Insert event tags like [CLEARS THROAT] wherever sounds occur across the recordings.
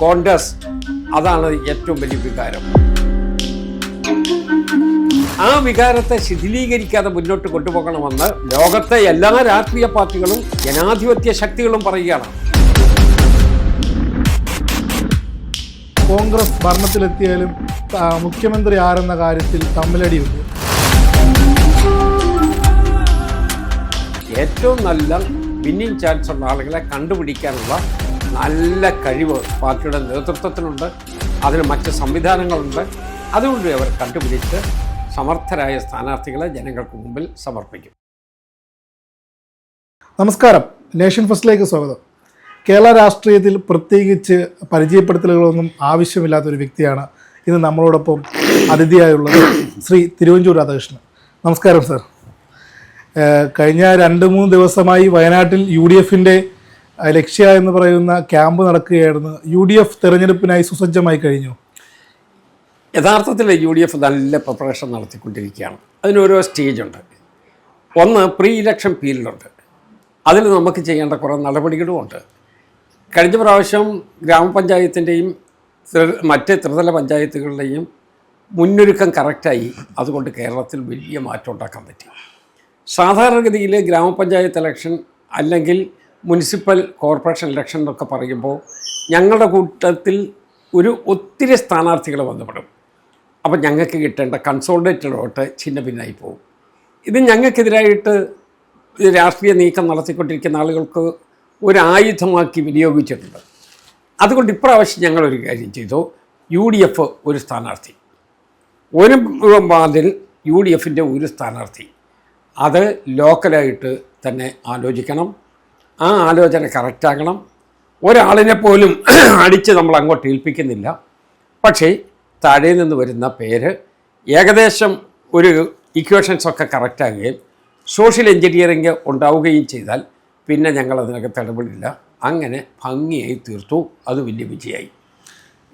കോൺഗ്രസ് അതാണ് ഏറ്റവും വലിയ വികാരം. ആ വികാരത്തെ ശിഥിലീകരിക്കാതെ മുന്നോട്ട് കൊണ്ടുപോകണമെന്ന് ലോകത്തെ എല്ലാ രാഷ്ട്രീയ പാർട്ടികളും ജനാധിപത്യ ശക്തികളും പറയുകയാണ്. കോൺഗ്രസ് ഭരണത്തിലെത്തിയാലും മുഖ്യമന്ത്രി ആരെന്ന കാര്യത്തിൽ തമ്മിലടിയുണ്ട്. ഏറ്റവും നല്ല വിന്നിങ് ചാൻസ് ഉള്ള ആളുകളെ കണ്ടുപിടിക്കാനുള്ള നല്ല കഴിവ് പാർട്ടിയുടെ നേതൃത്വത്തിലുണ്ട്. അതിന് മറ്റ് സംവിധാനങ്ങളുണ്ട്. അതുകൊണ്ട് അവർ കണ്ടുപിടിച്ച് സമർത്ഥരായ സ്ഥാനാർത്ഥികളെ ജനങ്ങൾക്ക് മുമ്പിൽ സമർപ്പിക്കും. നമസ്കാരം. നേഷൻ ഫസ്റ്റിലേക്ക് സ്വാഗതം. കേരള രാഷ്ട്രീയത്തിൽ പ്രത്യേകിച്ച് പരിചയപ്പെടുത്തലുകളൊന്നും ആവശ്യമില്ലാത്ത ഒരു വ്യക്തിയാണ് ഇന്ന് നമ്മളോടൊപ്പം അതിഥിയായുള്ളത് ശ്രീ തിരുവഞ്ചൂർ രാധാകൃഷ്ണൻ. നമസ്കാരം സർ. കഴിഞ്ഞ രണ്ട് മൂന്ന് ദിവസമായി വയനാട്ടിൽ യു ഡി എഫിന്റെ ലക്ഷ്യ എന്ന് പറയുന്ന ക്യാമ്പ് നടക്കുകയായിരുന്നു. യു ഡി എഫ് തെരഞ്ഞെടുപ്പിനായി സുസജ്ജമായി കഴിഞ്ഞു. യഥാർത്ഥത്തിൽ യു ഡി എഫ് നല്ല പ്രിപ്പറേഷൻ നടത്തിക്കൊണ്ടിരിക്കുകയാണ്. അതിനോരോ സ്റ്റേജുണ്ട് ഒന്ന് പ്രീ ഇലക്ഷൻ പീരീഡുണ്ട് അതിൽ നമുക്ക് ചെയ്യേണ്ട കുറേ നടപടികളുമുണ്ട്. കഴിഞ്ഞ പ്രാവശ്യം ഗ്രാമപഞ്ചായത്തിന്റെയും മറ്റ് ത്രിതല പഞ്ചായത്തുകളുടെയും മുന്നൊരുക്കം കറക്റ്റായി അതുകൊണ്ട് കേരളത്തിൽ വലിയ മാറ്റം ഉണ്ടാക്കാൻ പറ്റി. സാധാരണഗതിയിൽ ഗ്രാമപഞ്ചായത്ത് ഇലക്ഷൻ അല്ലെങ്കിൽ മുനിസിപ്പൽ കോർപ്പറേഷൻ ഇലക്ഷൻ എന്നൊക്കെ പറയുമ്പോൾ ഞങ്ങളുടെ കൂട്ടത്തിൽ ഒരു ഒത്തിരി സ്ഥാനാർത്ഥികൾ വന്നുപെടും അപ്പോൾ ഞങ്ങൾക്ക് കിട്ടേണ്ട കൺസോൾഡേറ്റഡ് വോട്ട് ചിന്ന ഭിന്നായി പോകും ഇത് ഞങ്ങൾക്കെതിരായിട്ട് രാഷ്ട്രീയ നീക്കം നടത്തിക്കൊണ്ടിരിക്കുന്ന ആളുകൾക്ക് ഒരു ആയുധമാക്കി വിനിയോഗിച്ചിട്ടുണ്ട്. അതുകൊണ്ട് ഇപ്രാവശ്യം ഞങ്ങളൊരു കാര്യം ചെയ്തു. യു ഡി എഫ് ഒരു സ്ഥാനാർത്ഥി. ഒരു വാർഡിൽ യു ഡി എഫിന്റെ ഒരു സ്ഥാനാർത്ഥി. അത് ലോക്കലായിട്ട് തന്നെ ആലോചിക്കണം. ആ ആലോചന കറക്റ്റാകണം. ഒരാളിനെ പോലും [CLEARS THROAT] അടിച്ച് നമ്മൾ അങ്ങോട്ട് ഏൽപ്പിക്കുന്നില്ല. പക്ഷേ താഴെ നിന്ന് വരുന്ന പേര് ഏകദേശം ഒരു ഇക്വേഷൻസ് ഒക്കെ കറക്റ്റാകുകയും സോഷ്യൽ എഞ്ചിനീയറിംഗ് ഉണ്ടാവുകയും ചെയ്താൽ പിന്നെ ഞങ്ങൾ അതിനകത്ത് ഇടപെടില്ല. അങ്ങനെ ഭംഗിയായി തീർത്തു. അത് വലിയ വിജയമായി.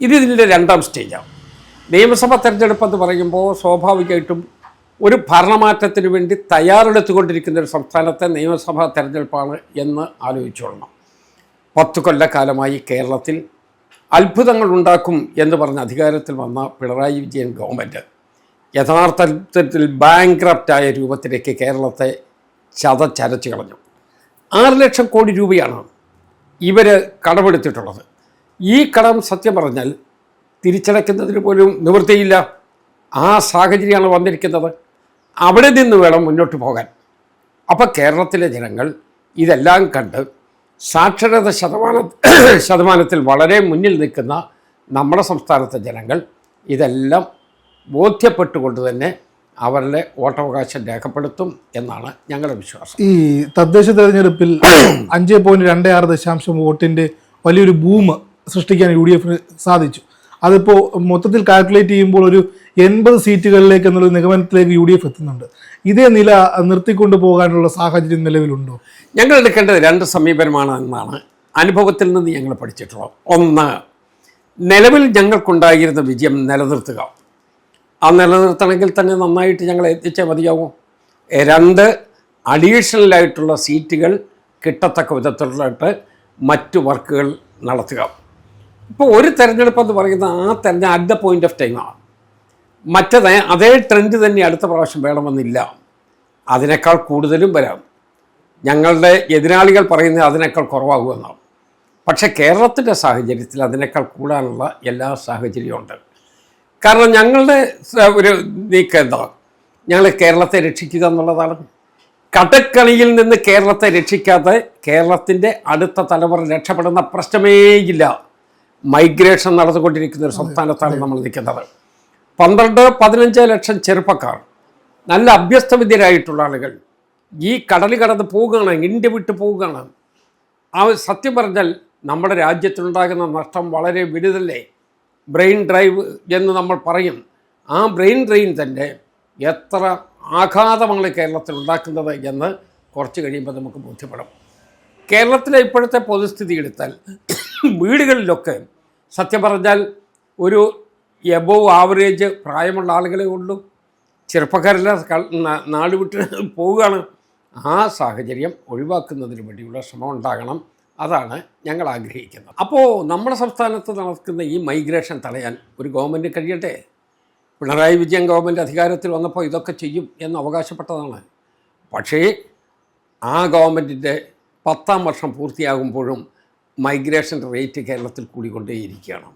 ഇത് ഇതിന്റെ രണ്ടാം സ്റ്റേജാണ് നിയമസഭാ തെരഞ്ഞെടുപ്പ് എന്ന് പറയുമ്പോൾ സ്വാഭാവികമായിട്ടും ഒരു ഭരണമാറ്റത്തിന് വേണ്ടി തയ്യാറെടുത്തുകൊണ്ടിരിക്കുന്ന ഒരു സംസ്ഥാനത്തെ നിയമസഭാ തെരഞ്ഞെടുപ്പാണ് എന്ന് ആലോചിച്ചോളണം. പത്ത് കൊല്ലക്കാലമായി കേരളത്തിൽ അത്ഭുതങ്ങൾ ഉണ്ടാക്കും എന്ന് പറഞ്ഞ അധികാരത്തിൽ വന്ന പിണറായി വിജയൻ ഗവൺമെന്റ് യഥാർത്ഥത്തിൽ ബാങ്ക്രപ്റ്റായ രൂപത്തിലേക്ക് കേരളത്തെ ചതച്ചരച്ച് കളഞ്ഞു. ആറ് ലക്ഷം കോടി രൂപയാണ് ഇവർ കടമെടുത്തിട്ടുള്ളത്. ഈ കടം സത്യം പറഞ്ഞാൽ തിരിച്ചടയ്ക്കുന്നതിന് പോലും നിവൃത്തിയില്ല. ആ സാഹചര്യമാണ് വന്നിരിക്കുന്നത്. അവിടെ നിന്ന് വേണം മുന്നോട്ട് പോകാൻ. അപ്പോൾ കേരളത്തിലെ ജനങ്ങൾ ഇതെല്ലാം കണ്ട് സാക്ഷരത ശതമാന ശതമാനത്തിൽ വളരെ മുന്നിൽ നിൽക്കുന്ന നമ്മുടെ സംസ്ഥാനത്തെ ജനങ്ങൾ ഇതെല്ലാം ബോധ്യപ്പെട്ടുകൊണ്ട് തന്നെ അവരുടെ വോട്ടവകാശം രേഖപ്പെടുത്തും എന്നാണ് ഞങ്ങളുടെ വിശ്വാസം. ഈ തദ്ദേശ തെരഞ്ഞെടുപ്പിൽ അഞ്ച് പോയിന്റ് രണ്ട് ആറ് ദശാംശം വോട്ടിന്റെ വലിയൊരു ബൂം സൃഷ്ടിക്കാൻ യു ഡി എഫിന് സാധിച്ചു. അതിപ്പോൾ മൊത്തത്തിൽ കാൽക്കുലേറ്റ് ചെയ്യുമ്പോൾ ഒരു എൺപത് സീറ്റുകളിലേക്ക് എന്നുള്ള നിഗമനത്തിലേക്ക് യു ഡി എഫ് എത്തുന്നുണ്ട്. ഇതേ നില നിർത്തിക്കൊണ്ടു പോകാനുള്ള സാഹചര്യം നിലവിലുണ്ടോ? ഞങ്ങൾ എടുക്കേണ്ടത് രണ്ട് സമീപനമാണ് എന്നാണ്. അനുഭവത്തിൽ നിന്ന് ഞങ്ങൾ പഠിച്ചിട്ടുള്ളത്. ഒന്ന് നിലവിൽ ഞങ്ങൾക്കുണ്ടായിരുന്ന വിജയം നിലനിർത്തുക. ആ നിലനിർത്തണമെങ്കിൽ തന്നെ നന്നായിട്ട് ഞങ്ങൾ എത്തിച്ചേ മതിയാവും രണ്ട് അഡീഷണലായിട്ടുള്ള സീറ്റുകൾ കിട്ടത്തക്ക വിധത്തിലായിട്ട് മറ്റു വർക്കുകൾ നടത്തുക. ഇപ്പോൾ ഒരു തെരഞ്ഞെടുപ്പ് എന്ന് പറയുന്നത് ആ തെരഞ്ഞ അറ്റ് ദ പോയിന്റ് ഓഫ് ടൈമാണ് മറ്റത് അതേ ട്രെൻഡ് തന്നെ അടുത്ത പ്രാവശ്യം വേണമെന്നില്ല. അതിനേക്കാൾ കൂടുതലും വരാം. ഞങ്ങളുടെ എതിരാളികൾ പറയുന്നത് അതിനേക്കാൾ കുറവാകുമെന്നാണ് പക്ഷേ കേരളത്തിന്റെ സാഹചര്യത്തിൽ അതിനേക്കാൾ കൂടാനുള്ള എല്ലാ സാഹചര്യവും ഉണ്ട്. കാരണം ഞങ്ങളുടെ ഒരു നീക്കം എന്താ? ഞങ്ങൾ കേരളത്തെ രക്ഷിക്കുക എന്നുള്ളതാണ്. കടക്കണിയിൽ നിന്ന് കേരളത്തെ രക്ഷിക്കാതെ കേരളത്തിന്റെ അടുത്ത തലമുറ രക്ഷപ്പെടുന്ന പ്രശ്നമേയില്ല. മൈഗ്രേഷൻ നടന്നുകൊണ്ടിരിക്കുന്ന ഒരു സംസ്ഥാനത്താണ് നമ്മൾ നിൽക്കുന്നത്. പന്ത്രണ്ട് പതിനഞ്ച് ലക്ഷം ചെറുപ്പക്കാർ. നല്ല അഭ്യസ്തവിദ്യരായിട്ടുള്ള ആളുകൾ. ഈ കടൽ കടന്ന് പോവുകയാണ് ഇന്ത്യ വിട്ട് പോവുകയാണ്. ആ സത്യം പറഞ്ഞാൽ നമ്മുടെ രാജ്യത്തിനുണ്ടാകുന്ന നഷ്ടം വളരെ വലുതല്ലേ? ബ്രെയിൻ ഡ്രൈവ് എന്ന് നമ്മൾ പറയും. ആ ബ്രെയിൻ ഡ്രെയിൻ തന്നെ എത്ര ആഘാതമാണ് കേരളത്തിൽ ഉണ്ടാക്കുന്നത് എന്ന് കുറച്ച് കഴിയുമ്പോൾ നമുക്ക് ബോധ്യപ്പെടും. കേരളത്തിലെ ഇപ്പോഴത്തെ പൊതുസ്ഥിതി എടുത്താൽ വീടുകളിലൊക്കെ സത്യം പറഞ്ഞാൽ ഒരു എബോവ് ആവറേജ് പ്രായമുള്ള ആളുകളെ ഉള്ളൂ. ചെറുപ്പക്കാരെല്ലാം നാട് വിട്ട് പോവുകയാണ്. ആ സാഹചര്യം ഒഴിവാക്കുന്നതിന് വേണ്ടിയുള്ള ശ്രമം ഉണ്ടാകണം. അതാണ് ഞങ്ങൾ ആഗ്രഹിക്കുന്നത്. അപ്പോൾ നമ്മുടെ സംസ്ഥാനത്ത് നടക്കുന്ന ഈ മൈഗ്രേഷൻ തടയാൻ ഒരു ഗവൺമെന്റ് കഴിയട്ടെ? പിണറായി വിജയൻ ഗവൺമെന്റ് അധികാരത്തിൽ വന്നപ്പോൾ ഇതൊക്കെ ചെയ്യും എന്ന് അവകാശപ്പെട്ടതാണ്. പക്ഷേ ആ ഗവൺമെന്റിന്റെ പത്താം വർഷം പൂർത്തിയാകുമ്പോഴും മൈഗ്രേഷൻ റേറ്റ് കേരളത്തിൽ കൂടിക്കൊണ്ടേയിരിക്കുകയാണ്.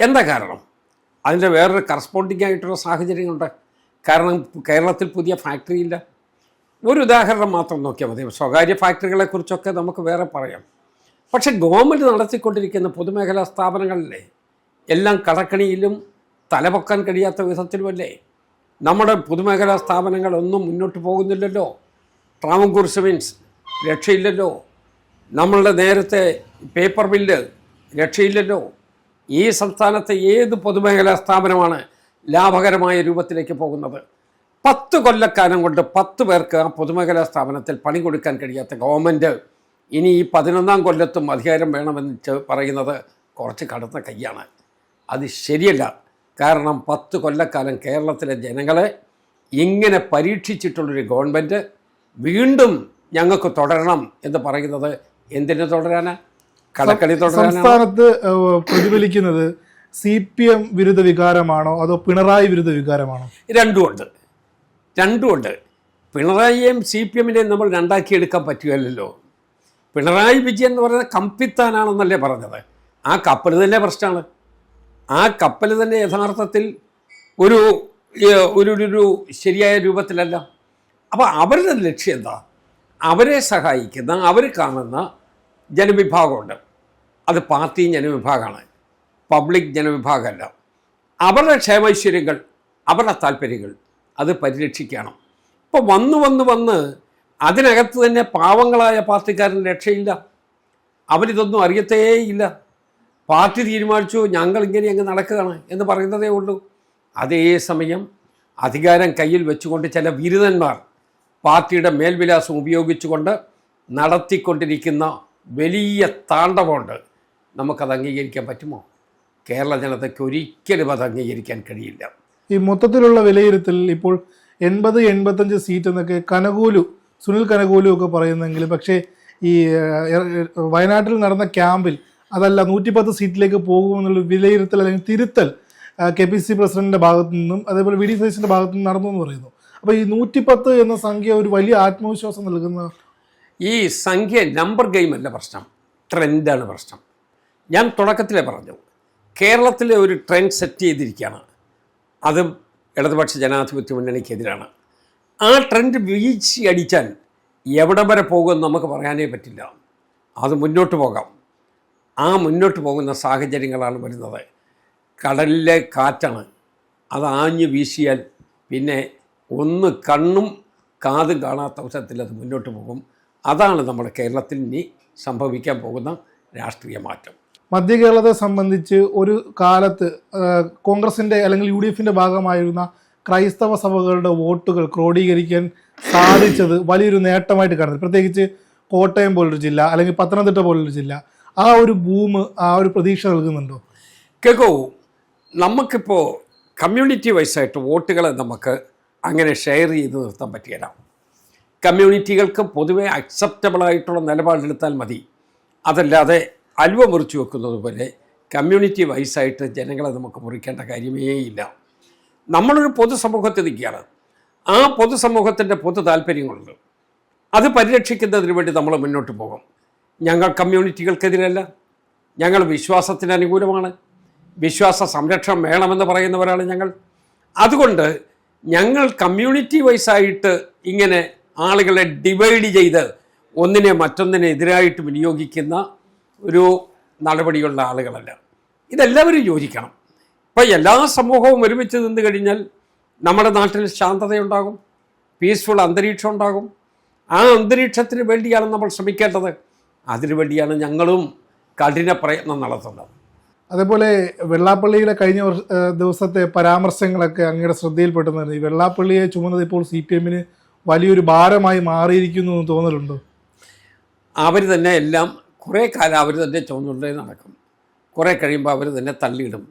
എന്താ കാരണം? അതിന്റെ വേറൊരു കറസ്പോണ്ടിങ് ആയിട്ടുള്ള സാഹചര്യങ്ങളുണ്ട്. കാരണം കേരളത്തിൽ പുതിയ ഫാക്ടറി ഇല്ല. ഒരു ഉദാഹരണം മാത്രം നോക്കിയാൽ മതി. സ്വകാര്യ ഫാക്ടറികളെക്കുറിച്ചൊക്കെ നമുക്ക് വേറെ പറയാം. പക്ഷെ ഗവൺമെന്റ് നടത്തിക്കൊണ്ടിരിക്കുന്ന പൊതുമേഖലാ സ്ഥാപനങ്ങളിലെ എല്ലാം കടക്കണിയിലും തലപൊക്കാൻ കഴിയാത്ത വിധത്തിലുമല്ലേ? നമ്മുടെ പൊതുമേഖലാ സ്ഥാപനങ്ങളൊന്നും മുന്നോട്ട് പോകുന്നില്ലല്ലോ. ട്രാവൻകൂർ സിമെൻസ് രക്ഷയില്ലല്ലോ. നമ്മളുടെ നേരത്തെ പേപ്പർ മില്ല് രക്ഷയില്ലല്ലോ. ഈ സംസ്ഥാനത്തെ ഏത് പൊതുമേഖലാ സ്ഥാപനമാണ് ലാഭകരമായ രൂപത്തിലേക്ക് പോകുന്നത്? പത്ത് കൊല്ലക്കാലം കൊണ്ട് പത്ത് പേർക്ക് ആ പൊതുമേഖലാ സ്ഥാപനത്തിൽ പണി കൊടുക്കാൻ കഴിയാത്ത ഗവൺമെന്റ് ഇനി ഈ പതിനൊന്നാം കൊല്ലത്തും അധികാരം വേണമെന്ന് പറയുന്നത് കുറച്ച് കടുത്ത കൈയാണ് അത് ശരിയല്ല. കാരണം പത്ത് കൊല്ലക്കാലം കേരളത്തിലെ ജനങ്ങളെ ഇങ്ങനെ പരീക്ഷിച്ചിട്ടുള്ളൊരു ഗവൺമെന്റ് വീണ്ടും ഞങ്ങൾക്ക് തുടരണം എന്ന് പറയുന്നത് എന്തിനു തുടരാനാ? കടക്കളി സംസ്ഥാനത്ത് പ്രതിഫലിക്കുന്നത് സി പി എം വിരുദ്ധ വികാരമാണോ അതോ പിണറായി വിരുദ്ധ വികാരമാണോ? രണ്ടുമുണ്ട്. രണ്ടുമുണ്ട്. പിണറായിയെയും സി പി എമ്മിനെയും നമ്മൾ രണ്ടാക്കിയെടുക്കാൻ പറ്റുകയല്ലോ പിണറായി വിജയൻ എന്ന് പറയുന്നത് കമ്പിത്താനാണെന്നല്ലേ പറഞ്ഞത്. ആ കപ്പൽ തന്നെ പ്രശ്നമാണ്. ആ കപ്പൽ തന്നെ യഥാർത്ഥത്തിൽ ഒരു ഒരു ഒരു- ഒരു ശരിയായ രൂപത്തിലല്ല. അപ്പോൾ അവരുടെ ലക്ഷ്യം എന്താ? അവരെ സഹായിക്കുന്ന അവർ കാണുന്ന ജനവിഭാഗമുണ്ട്. അത് പാർട്ടി ജനവിഭാഗമാണ്. പബ്ലിക് ജനവിഭാഗമല്ല. അവരുടെ ക്ഷേമൈശ്വര്യങ്ങൾ അവരുടെ താല്പര്യങ്ങൾ അത് പരിരക്ഷിക്കണം. ഇപ്പോൾ വന്ന് വന്ന് വന്ന് അതിനകത്ത് തന്നെ പാവങ്ങളായ പാർട്ടിക്കാരന് രക്ഷയില്ല. അവരിതൊന്നും അറിയത്തേയില്ല. പാർട്ടി തീരുമാനിച്ചു ഞങ്ങൾ ഇങ്ങനെ അങ്ങ് നടക്കുകയാണ് എന്ന് പറയുന്നതേ ഉള്ളൂ. അതേ സമയം അധികാരം കയ്യിൽ വെച്ചുകൊണ്ട് ചില ബിരുദന്മാർ പാർട്ടിയുടെ മേൽവിലാസം ഉപയോഗിച്ചുകൊണ്ട് നടത്തിക്കൊണ്ടിരിക്കുന്ന വലിയ താണ്ഡവമുണ്ട്. നമുക്കത് അംഗീകരിക്കാൻ പറ്റുമോ? കേരള ജനതയ്ക്ക് ഒരിക്കലും അത് അംഗീകരിക്കാൻ കഴിയില്ല. ഈ മൊത്തത്തിലുള്ള വിലയിരുത്തൽ ഇപ്പോൾ എൺപത് എൺപത്തഞ്ച് സീറ്റ് എന്നൊക്കെ കനകൂലു സുനിൽ കനകൂലു ഒക്കെ പറയുന്നെങ്കിൽ പക്ഷേ ഈ വയനാട്ടിൽ നടന്ന ക്യാമ്പിൽ അതല്ല നൂറ്റിപ്പത്ത് സീറ്റിലേക്ക് പോകുമെന്നുള്ള വിലയിരുത്തൽ അല്ലെങ്കിൽ തിരുത്തൽ കെ പി സി പ്രസിഡന്റിന്റെ ഭാഗത്തു നിന്നും അതേപോലെ വി ഡി സതീശന്റെ ഭാഗത്തു നിന്നും നടന്നു എന്ന് പറയുന്നു. അപ്പോൾ ഈ നൂറ്റിപ്പത്ത് എന്ന സംഖ്യ ഒരു വലിയ ആത്മവിശ്വാസം നൽകുന്ന ഈ സംഖ്യ നമ്പർ ഗെയിം അല്ല പ്രശ്നം. ട്രെൻഡാണ് പ്രശ്നം. ഞാൻ തുടക്കത്തിലേ പറഞ്ഞു കേരളത്തിലെ ഒരു ട്രെൻഡ് സെറ്റ് ചെയ്തിരിക്കുകയാണ്. അതും ഇടതുപക്ഷ ജനാധിപത്യ മുന്നണിക്കെതിരാണ്. ആ ട്രെൻഡ് വീഴ്ച അടിച്ചാൽ എവിടെ വരെ പോകുമെന്ന് നമുക്ക് പറയാനേ പറ്റില്ല. അത് മുന്നോട്ട് പോകാം. ആ മുന്നോട്ട് പോകുന്ന സാഹചര്യങ്ങളാണ് വരുന്നത്. കടലിലെ കാറ്റാണ്. അത് ആഞ്ഞു വീശിയാൽ പിന്നെ ഒന്ന് കണ്ണും കാതും കാണാത്ത അവസരത്തിൽ അത് മുന്നോട്ട് പോകും. അതാണ് നമ്മുടെ കേരളത്തിൽ ഇനി സംഭവിക്കാൻ പോകുന്ന രാഷ്ട്രീയ മാറ്റം. മധ്യ കേരളത്തെ സംബന്ധിച്ച് ഒരു കാലത്ത് കോൺഗ്രസിന്റെ അല്ലെങ്കിൽ യു ഡി എഫിന്റെ ഭാഗമായിരുന്ന ക്രൈസ്തവ സഭകളുടെ വോട്ടുകൾ ക്രോഡീകരിക്കാൻ സാധിച്ചത് വലിയൊരു നേട്ടമായിട്ട് കാണുന്നത് പ്രത്യേകിച്ച് കോട്ടയം പോലൊരു ജില്ല അല്ലെങ്കിൽ പത്തനംതിട്ട പോലൊരു ജില്ല. ആ ഒരു ബൂം ആ ഒരു പ്രതീക്ഷ നൽകുന്നുണ്ടോ? കേൾക്കൂ നമുക്കിപ്പോൾ കമ്മ്യൂണിറ്റി വൈസായിട്ട് വോട്ടുകളെ നമുക്ക് അങ്ങനെ ഷെയർ ചെയ്ത് നിർത്താൻ പറ്റിയല്ല. കമ്മ്യൂണിറ്റികൾക്ക് പൊതുവെ അക്സെപ്റ്റബിൾ ആയിട്ടുള്ള നിലപാടെടുത്താൽ മതി. അതല്ലാതെ അലുവ മുറിച്ചു വെക്കുന്നത് പോലെ കമ്മ്യൂണിറ്റി വൈസായിട്ട് ജനങ്ങളെ നമുക്ക് മുറിക്കേണ്ട കാര്യമേ ഇല്ല. നമ്മളൊരു പൊതുസമൂഹത്തിൽ നിൽക്കുകയാണ്. ആ പൊതുസമൂഹത്തിന്റെ പൊതു താല്പര്യങ്ങളുണ്ട്. അത് പരിരക്ഷിക്കുന്നതിന് വേണ്ടി നമ്മൾ മുന്നോട്ട് പോകും. ഞങ്ങൾ കമ്മ്യൂണിറ്റികൾക്കെതിരല്ല ഞങ്ങൾ വിശ്വാസത്തിന് അനുകൂലമാണ്. വിശ്വാസ സംരക്ഷണം വേണമെന്ന് പറയുന്നവരാണ് ഞങ്ങൾ. അതുകൊണ്ട് ഞങ്ങൾ കമ്മ്യൂണിറ്റി വൈസായിട്ട് ഇങ്ങനെ ആളുകളെ ഡിവൈഡ് ചെയ്ത് ഒന്നിനെ മറ്റൊന്നിനെ എതിരായിട്ട് വിനിയോഗിക്കുന്ന ഒരു നടപടിയുള്ള ആളുകളല്ല. ഇതെല്ലാവരും യോജിക്കണം. ഇപ്പം എല്ലാ സമൂഹവും ഒരുമിച്ച് നിന്ന് കഴിഞ്ഞാൽ നമ്മുടെ നാട്ടിൽ ശാന്തതയുണ്ടാകും പീസ്ഫുൾ അന്തരീക്ഷം ഉണ്ടാകും. ആ അന്തരീക്ഷത്തിന് വേണ്ടിയാണ് നമ്മൾ ശ്രമിക്കേണ്ടത്. അതിനു വേണ്ടിയാണ് ഞങ്ങളും കഠിന പ്രയത്നം നടത്തുന്നത്. അതേപോലെ വെള്ളാപ്പള്ളിയിലെ കഴിഞ്ഞ ദിവസത്തെ പരാമർശങ്ങളൊക്കെ അങ്ങയുടെ ശ്രദ്ധയിൽപ്പെട്ടത് ഈ വെള്ളാപ്പള്ളിയെ ചുമന്നത് ഇപ്പോൾ സി പി എമ്മിന് വലിയൊരു ഭാരമായി മാറിയിരിക്കുന്നു എന്ന് തോന്നലുണ്ടോ? അവർ തന്നെ എല്ലാം കുറേ കാലം അവർ തന്നെ ചുമന്നുകൊണ്ടേ നടക്കും. കുറേ കഴിയുമ്പോൾ അവർ തന്നെ തള്ളിയിടും.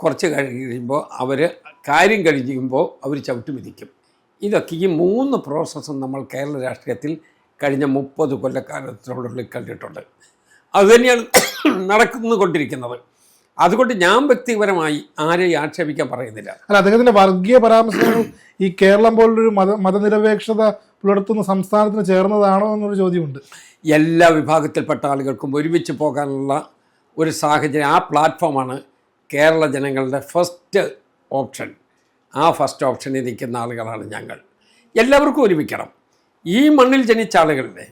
കുറച്ച് കഴിയുമ്പോൾ അവർ കാര്യം കഴിയുമ്പോൾ അവർ ചവിട്ടി വിധിക്കും ഇതൊക്കെ ഈ മൂന്ന് പ്രോസസ്സും നമ്മൾ കേരള രാഷ്ട്രീയത്തിൽ കഴിഞ്ഞ മുപ്പത് കൊല്ലക്കാലത്തിനുള്ളിൽ കണ്ടിട്ടുണ്ട്. അതുതന്നെയാണ് നടന്നുകൊണ്ടിരിക്കുന്നത് അതുകൊണ്ട് ഞാൻ വ്യക്തിപരമായി ആരെയും ആക്ഷേപിക്കാൻ പറയുന്നില്ല. അല്ല അദ്ദേഹത്തിന്റെ വർഗീയ പരാമർശങ്ങൾ ഈ കേരളം പോലൊരു മത മതനിരപേക്ഷത പുലർത്തുന്ന സംസ്ഥാനത്തിന് ചേർന്നതാണോ എന്നൊരു ചോദ്യമുണ്ട്. എല്ലാ വിഭാഗത്തിൽപ്പെട്ട ആളുകൾക്കും ഒരുമിച്ച് പോകാനുള്ള ഒരു സാഹചര്യം ആ പ്ലാറ്റ്ഫോമാണ് കേരള ജനങ്ങളുടെ ഫസ്റ്റ് ഓപ്ഷൻ. ആ ഫസ്റ്റ് ഓപ്ഷനിൽ നിൽക്കുന്ന ആളുകളാണ് ഞങ്ങൾ. എല്ലാവർക്കും ഒരുമിക്കണം. ഈ മണ്ണിൽ ജനിച്ച ആളുകളില്ലേ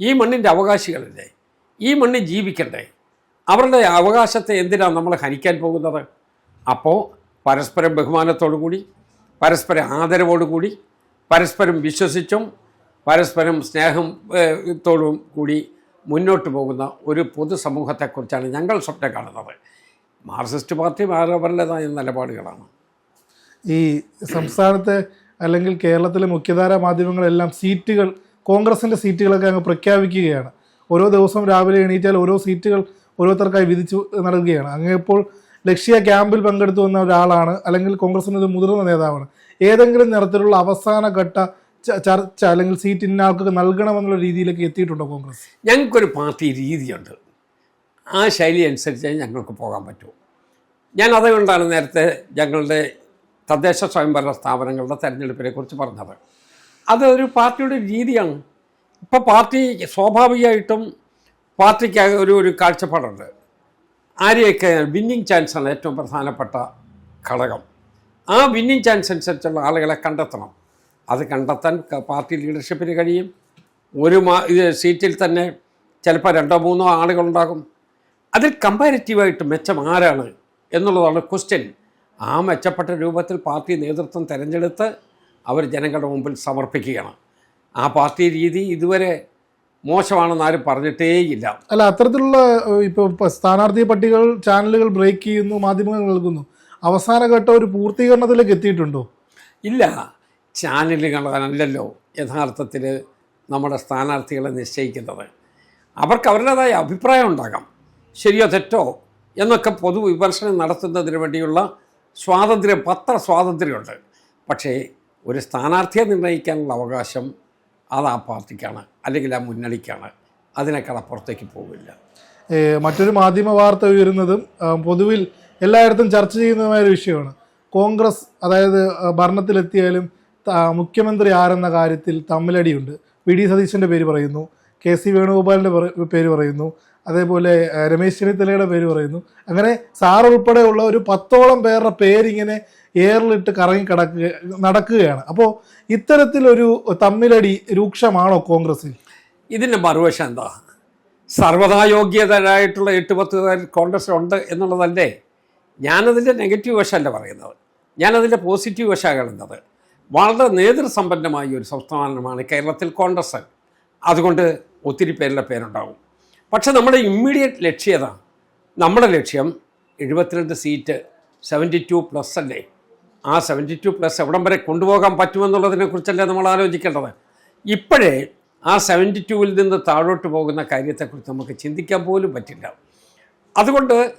ഈ മണ്ണിന്റെ അവകാശികളില്ലേ ഈ മണ്ണിൽ ജീവിക്കണ്ടേ അവരുടെ അവകാശത്തെ എന്തിനാണ് നമ്മൾ ഹനിക്കാൻ പോകുന്നത്? അപ്പോൾ പരസ്പരം ബഹുമാനത്തോടുകൂടി പരസ്പര ആദരവോടുകൂടി പരസ്പരം വിശ്വസിച്ചും പരസ്പരം സ്നേഹം ത്തോടും കൂടി മുന്നോട്ട് പോകുന്ന ഒരു പൊതുസമൂഹത്തെക്കുറിച്ചാണ് ഞങ്ങൾ സ്വപ്നം കാണുന്നത്. മാർക്സിസ്റ്റ് പാർട്ടി അവരുടേതായ നിലപാടുകളാണ്. ഈ സംസ്ഥാനത്തെ അല്ലെങ്കിൽ കേരളത്തിലെ മുഖ്യധാരാ മാധ്യമങ്ങളെല്ലാം സീറ്റുകൾ കോൺഗ്രസിന്റെ സീറ്റുകളൊക്കെ അങ്ങ് പ്രഖ്യാപിക്കുകയാണ്. ഓരോ ദിവസം രാവിലെ എണീറ്റാൽ ഓരോ സീറ്റുകൾ ഓരോരുത്തർക്കായി വിധിച്ചു നടക്കുകയാണ് അങ്ങേപ്പോൾ ലക്ഷ്യ ക്യാമ്പിൽ പങ്കെടുത്തു വന്ന ഒരാളാണ്. അല്ലെങ്കിൽ കോൺഗ്രസിന്റെ ഒരു മുതിർന്ന നേതാവാണ്. ഏതെങ്കിലും തരത്തിലുള്ള അവസാന ഘട്ട ചർച്ച അല്ലെങ്കിൽ സീറ്റ് ഇന്ന ആൾക്ക് നൽകണമെന്നുള്ള രീതിയിലേക്ക് എത്തിയിട്ടുണ്ടോ കോൺഗ്രസ്? ഞങ്ങൾക്കൊരു പാർട്ടി രീതിയുണ്ട്. ആ ശൈലി അനുസരിച്ച് ഞങ്ങൾക്ക് പോകാൻ പറ്റൂ. ഞാൻ അതുകൊണ്ടാണ് നേരത്തെ ഞങ്ങളുടെ തദ്ദേശ സ്വയംഭരണ സ്ഥാപനങ്ങളുടെ തെരഞ്ഞെടുപ്പിനെ കുറിച്ച് പറഞ്ഞത്. അതൊരു പാർട്ടിയുടെ രീതിയാണ്. ഇപ്പോൾ പാർട്ടി സ്വാഭാവികമായിട്ടും പാർട്ടിക്ക് ഒരു ഒരു കാഴ്ചപ്പാടുണ്ട്. ആരെയൊക്കെ വിന്നിങ് ചാൻസാണ് ഏറ്റവും പ്രധാനപ്പെട്ട ഘടകം. ആ വിന്നിങ് ചാൻസ് അനുസരിച്ചുള്ള ആളുകളെ കണ്ടെത്തണം. അത് കണ്ടെത്താൻ പാർട്ടി ലീഡർഷിപ്പിന് കഴിയും. ഒരു മാ ഇത് സീറ്റിൽ തന്നെ ചിലപ്പോൾ രണ്ടോ മൂന്നോ ആളുകളുണ്ടാകും. അതിൽ കമ്പാരിറ്റീവായിട്ട് മെച്ചം ആരാണ് എന്നുള്ളതാണ് ക്വസ്റ്റ്യൻ ആ മെച്ചപ്പെട്ട രൂപത്തിൽ പാർട്ടി നേതൃത്വം തിരഞ്ഞെടുത്ത് അവർ ജനങ്ങളുടെ മുമ്പിൽ സമർപ്പിക്കുകയാണ്. ആ പാർട്ടി രീതി ഇതുവരെ മോശമാണെന്ന് ആരും പറഞ്ഞിട്ടേയില്ല. അല്ല അത്തരത്തിലുള്ള ഇപ്പൊ സ്ഥാനാർത്ഥി പട്ടികൾ ചാനലുകൾ ബ്രേക്ക് ചെയ്യുന്നു മാധ്യമങ്ങൾ നൽകുന്നു. അവസാന ഘട്ടം ഒരു പൂർത്തീകരണത്തിലേക്ക് എത്തിയിട്ടുണ്ടോ? ഇല്ല. ചാനലുകളല്ലല്ലോ യഥാർത്ഥത്തിൽ നമ്മുടെ സ്ഥാനാർത്ഥികളെ നിശ്ചയിക്കുന്നത്. അവർക്ക് അവരുടേതായ അഭിപ്രായം ഉണ്ടാകാം. ശരിയോ തെറ്റോ എന്നൊക്കെ പൊതു വിമർശനം നടത്തുന്നതിന് വേണ്ടിയുള്ള സ്വാതന്ത്ര്യം പത്ര സ്വാതന്ത്ര്യമുണ്ട്. പക്ഷേ ഒരു സ്ഥാനാർത്ഥിയെ നിർണയിക്കാനുള്ള അവകാശം അത് ആ പാർട്ടിക്കാണ് അല്ലെങ്കിൽ ആ മുന്നണിക്കാണ്. അതിനേക്കാൾ അപ്പുറത്തേക്ക് പോകില്ല മറ്റൊരു മാധ്യമ വാർത്ത ഉയരുന്നതും പൊതുവിൽ എല്ലായിടത്തും ചർച്ച ചെയ്യുന്നതുമായ ഒരു വിഷയമാണ്. കോൺഗ്രസ് അതായത് ഭരണത്തിലെത്തിയാലും മുഖ്യമന്ത്രി ആരെന്ന കാര്യത്തിൽ തമ്മിലടിയുണ്ട്. വി. ഡി. സതീശന്റെ പേര് പറയുന്നു കെ. സി. വേണുഗോപാലിന്റെ പേര് പറയുന്നു അതേപോലെ രമേശ് ചെന്നിത്തലയുടെ പേര് പറയുന്നു. അങ്ങനെ സാർ ഉൾപ്പെടെയുള്ള ഒരു പത്തോളം പേരുടെ പേരിങ്ങനെ എയറിലിട്ട് കറങ്ങി കിടക്കുക നടക്കുകയാണ്. അപ്പോൾ ഇത്തരത്തിലൊരു തമ്മിലടി രൂക്ഷമാണോ കോൺഗ്രസിൽ ഇതിന്റെ മറുവശം എന്താ? സർവതായോഗ്യതരായിട്ടുള്ള എട്ട് പത്ത് പേർ ഉണ്ട് എന്നുള്ളതല്ലേ? ഞാനതിന്റെ നെഗറ്റീവ് വശമല്ല പറയുന്നത്. ഞാനതിന്റെ പോസിറ്റീവ് വശമാണ് കാണുന്നത് വളരെ നേതൃസമ്പന്നമായ ഒരു സംസ്ഥാനമാണ് കേരളത്തിൽ കോൺഗ്രസ്. അതുകൊണ്ട് ഒത്തിരി പേരുടെ പേരുണ്ടാവും. പക്ഷേ നമ്മുടെ ഇമ്മീഡിയറ്റ് ലക്ഷ്യത നമ്മുടെ ലക്ഷ്യം എഴുപത്തിരണ്ട് സീറ്റ് സെവന്റി ടു പ്ലസ് അല്ലേ? ആ സെവന്റി ടു പ്ലസ് എവിടം വരെ കൊണ്ടുപോകാൻ പറ്റുമെന്നുള്ളതിനെ കുറിച്ചല്ലേ നമ്മൾ ആലോചിക്കേണ്ടത്? ഇപ്പോഴേ ആ സെവന്റി ടുവിൽ നിന്ന് താഴോട്ട് പോകുന്ന കാര്യത്തെക്കുറിച്ച് നമുക്ക് ചിന്തിക്കാൻ പോലും പറ്റില്ല. അതുകൊണ്ട്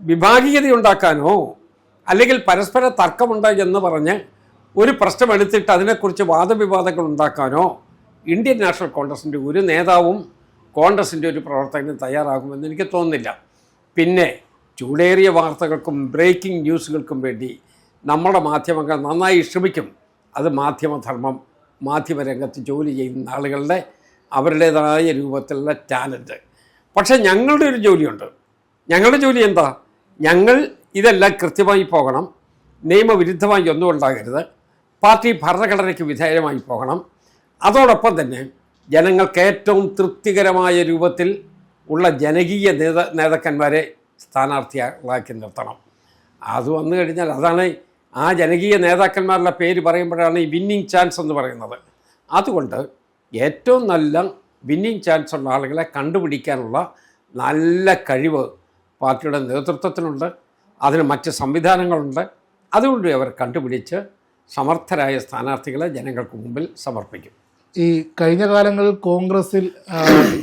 വിഭാഗീയത ഉണ്ടാക്കാനോ അല്ലെങ്കിൽ പരസ്പര തർക്കമുണ്ട് എന്ന് പറഞ്ഞ് ഒരു പ്രശ്നം എടുത്തിട്ട് അതിനെക്കുറിച്ച് വാദവിവാദങ്ങൾ ഉണ്ടാക്കാനോ ഇന്ത്യൻ നാഷണൽ കോൺഗ്രസിന്റെ ഒരു നേതാവും കോൺഗ്രസിന്റെ ഒരു പ്രവർത്തകനും തയ്യാറാകുമെന്ന് എനിക്ക് തോന്നുന്നില്ല. പിന്നെ ചൂടേറിയ വാർത്തകൾക്കും ബ്രേക്കിംഗ് ന്യൂസുകൾക്കും വേണ്ടി നമ്മുടെ മാധ്യമങ്ങൾ നന്നായി ശ്രമിക്കും. അത് മാധ്യമധർമ്മം മാധ്യമരംഗത്ത് ജോലി ചെയ്യുന്ന ആളുകളുടെ അവരുടേതായ രൂപത്തിലുള്ള ടാലന്റ് പക്ഷേ ഞങ്ങളുടെ ഒരു ജോലിയുണ്ട്. ഞങ്ങളുടെ ജോലി എന്താ? ഞങ്ങൾ ഇതെല്ലാം കൃത്യമായി പോകണം. നിയമവിരുദ്ധമായി ഒന്നും ഉണ്ടാകരുത്. പാർട്ടി ഭരണഘടനയ്ക്ക് വിധേയമായി പോകണം. അതോടൊപ്പം തന്നെ ജനങ്ങൾക്ക് ഏറ്റവും തൃപ്തികരമായ രൂപത്തിൽ ഉള്ള ജനകീയ നേത നേതാക്കന്മാരെ സ്ഥാനാർത്ഥിയാക്കി നിർത്തണം. അത് വന്നു കഴിഞ്ഞാൽ അതാണ് ആ ജനകീയ നേതാക്കന്മാരുടെ പേര് പറയുമ്പോഴാണ് ഈ വിന്നിങ് ചാൻസ് എന്ന് പറയുന്നത്. അതുകൊണ്ട് ഏറ്റവും നല്ല വിന്നിങ് ചാൻസ് ഉള്ള ആളുകളെ കണ്ടുപിടിക്കാനുള്ള നല്ല കഴിവ് പാർട്ടിയുടെ നേതൃത്വത്തിനുണ്ട്. അതിന് മറ്റ് സംവിധാനങ്ങളുണ്ട്. അതുകൊണ്ട് അവർ കണ്ടുപിടിച്ച് സമർത്ഥരായ സ്ഥാനാർത്ഥികളെ ജനങ്ങൾക്ക് മുമ്പിൽ സമർപ്പിക്കും. ഈ കഴിഞ്ഞ കാലങ്ങളിൽ കോൺഗ്രസിൽ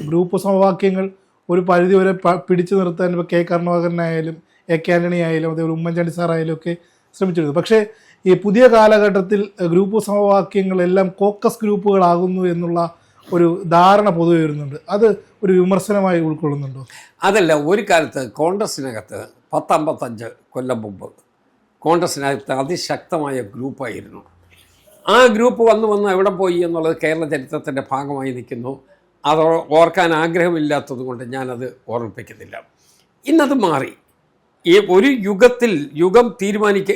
ഗ്രൂപ്പ് സമവാക്യങ്ങൾ ഒരു പരിധി വരെ പിടിച്ചു നിർത്താൻ ഇപ്പോൾ കെ കരുണാകരനായാലും എ കെ ആന്റണി ആയാലും അതേപോലെ ഉമ്മൻചാണ്ടി സാറായാലും ഒക്കെ ശ്രമിച്ചിരുന്നു പക്ഷേ ഈ പുതിയ കാലഘട്ടത്തിൽ ഗ്രൂപ്പ് സമവാക്യങ്ങളെല്ലാം കോക്കസ് ഗ്രൂപ്പുകളാകുന്നു എന്നുള്ള ഒരു ധാരണ പൊതുവെ വരുന്നുണ്ട്. അത് ഒരു വിമർശനമായി ഉൾക്കൊള്ളുന്നുണ്ടോ? അതല്ല ഒരു കാലത്ത് കോൺഗ്രസിനകത്ത് പത്തമ്പത്തഞ്ച് കൊല്ലം മുമ്പ് കോൺഗ്രസിനകത്ത് അതിശക്തമായ ഗ്രൂപ്പായിരുന്നു. ആ ഗ്രൂപ്പ് വന്നു വന്ന് എവിടെ പോയി എന്നുള്ളത് കേരള ചരിത്രത്തിന്റെ ഭാഗമായി നിൽക്കുന്നു. അത് ഓർക്കാൻ ആഗ്രഹമില്ലാത്തത് കൊണ്ട് ഞാനത് ഓർമ്മിപ്പിക്കുന്നില്ല. ഇന്നത് മാറി. ഈ ഒരു യുഗത്തിൽ യുഗം തീരുമാനിക്ക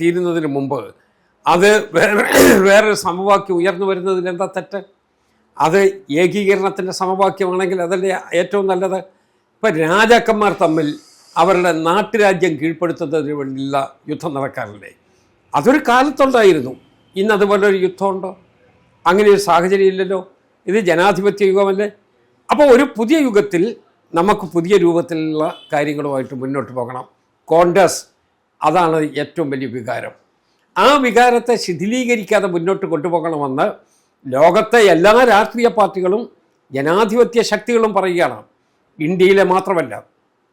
തീരുന്നതിന് മുമ്പ് അത് വേറെ വേറൊരു സമവാക്യം ഉയർന്നു വരുന്നതിൽ എന്താ തെറ്റ്? അത് ഏകീകരണത്തിന്റെ സമവാക്യമാണെങ്കിൽ അതല്ലേ ഏറ്റവും നല്ലത്? ഇപ്പം രാജാക്കന്മാർ തമ്മിൽ അവരുടെ നാട്ടുരാജ്യം കീഴ്പ്പെടുത്തുന്നതിന് വേണ്ടിയുള്ള യുദ്ധം നടക്കാറില്ലേ? അതൊരു കാലത്തുണ്ടായിരുന്നു. ഇന്ന് അതുപോലെ ഒരു യുദ്ധമുണ്ടോ? അങ്ങനെ ഒരു സാഹചര്യം ഇല്ലല്ലോ. ഇത് ജനാധിപത്യ യുഗമല്ലേ? അപ്പോൾ ഒരു പുതിയ യുഗത്തിൽ നമുക്ക് പുതിയ രൂപത്തിലുള്ള കാര്യങ്ങളുമായിട്ട് മുന്നോട്ട് പോകണം. കോൺഗ്രസ് അതാണ് ഏറ്റവും വലിയ വികാരം. ആ വികാരത്തെ ശിഥിലീകരിക്കാതെ മുന്നോട്ട് കൊണ്ടുപോകണമെന്ന് ലോകത്തെ എല്ലാ രാഷ്ട്രീയ പാർട്ടികളും ജനാധിപത്യ ശക്തികളും പറയുകയാണ്. ഇന്ത്യയിലെ മാത്രമല്ല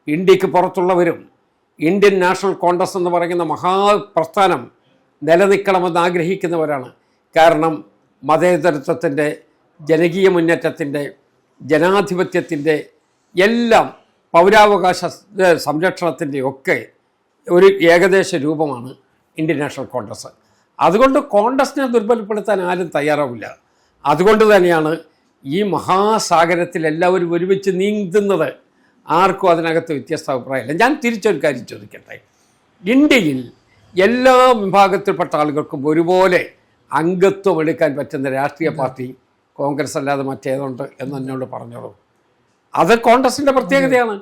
ഇന്ത്യയ്ക്ക് പുറത്തുള്ളവരും ഇന്ത്യൻ നാഷണൽ കോൺഗ്രസ് എന്ന് പറയുന്ന മഹാപ്രസ്ഥാനം നിലനിൽക്കണമെന്ന് ആഗ്രഹിക്കുന്നവരാണ്. കാരണം മതേതരത്വത്തിന്റെ ജനകീയ മുന്നേറ്റത്തിന്റെ ജനാധിപത്യത്തിന്റെ എല്ലാം പൗരാവകാശ സംരക്ഷണത്തിന്റെ ഒക്കെ ഒരു ഏകദേശ രൂപമാണ് ഇന്ത്യൻ നാഷണൽ കോൺഗ്രസ്. അതുകൊണ്ട് കോൺഗ്രസിനെ ദുർബലപ്പെടുത്താൻ ആരും തയ്യാറാവില്ല. അതുകൊണ്ട് തന്നെയാണ് ഈ മഹാസാഗരത്തിൽ എല്ലാവരും ഒരുമിച്ച് നീന്തുന്നത് ആർക്കും അതിനകത്ത് വ്യത്യസ്ത അഭിപ്രായമില്ല. ഞാൻ തിരിച്ചൊരു കാര്യം ചോദിക്കട്ടെ. ഇന്ത്യയിൽ എല്ലാ വിഭാഗത്തിൽപ്പെട്ട ആളുകൾക്കും ഒരുപോലെ അംഗത്വം എടുക്കാൻ പറ്റുന്ന രാഷ്ട്രീയ പാർട്ടി കോൺഗ്രസ് അല്ലാതെ മറ്റേതുണ്ട് എന്ന് എന്നോട് പറഞ്ഞോളൂ. അത് കോൺഗ്രസിന്റെ പ്രത്യേകതയാണ്.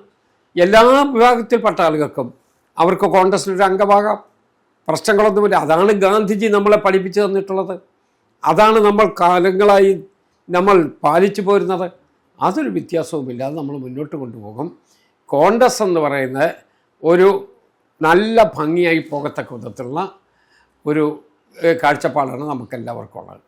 എല്ലാ വിഭാഗത്തിൽപ്പെട്ട ആളുകൾക്കും അവർക്ക് കോൺഗ്രസിലൊരു അംഗമാകാം പ്രശ്നങ്ങളൊന്നുമില്ല. അതാണ് ഗാന്ധിജി നമ്മളെ പഠിപ്പിച്ചു തന്നിട്ടുള്ളത്. അതാണ് നമ്മൾ കാലങ്ങളായി നമ്മൾ പാലിച്ചു പോരുന്നത്. അതൊരു വ്യത്യാസവുമില്ലാതെ നമ്മൾ മുന്നോട്ട് കൊണ്ടുപോകും. കോൺഗ്രസ് എന്ന് പറയുന്നത് ഒരു നല്ല ഭംഗിയായി പോകത്തക്ക വിധത്തിലുള്ള ഒരു കാഴ്ചപ്പാടാണ് നമുക്കെല്ലാവർക്കും ഉള്ളത്.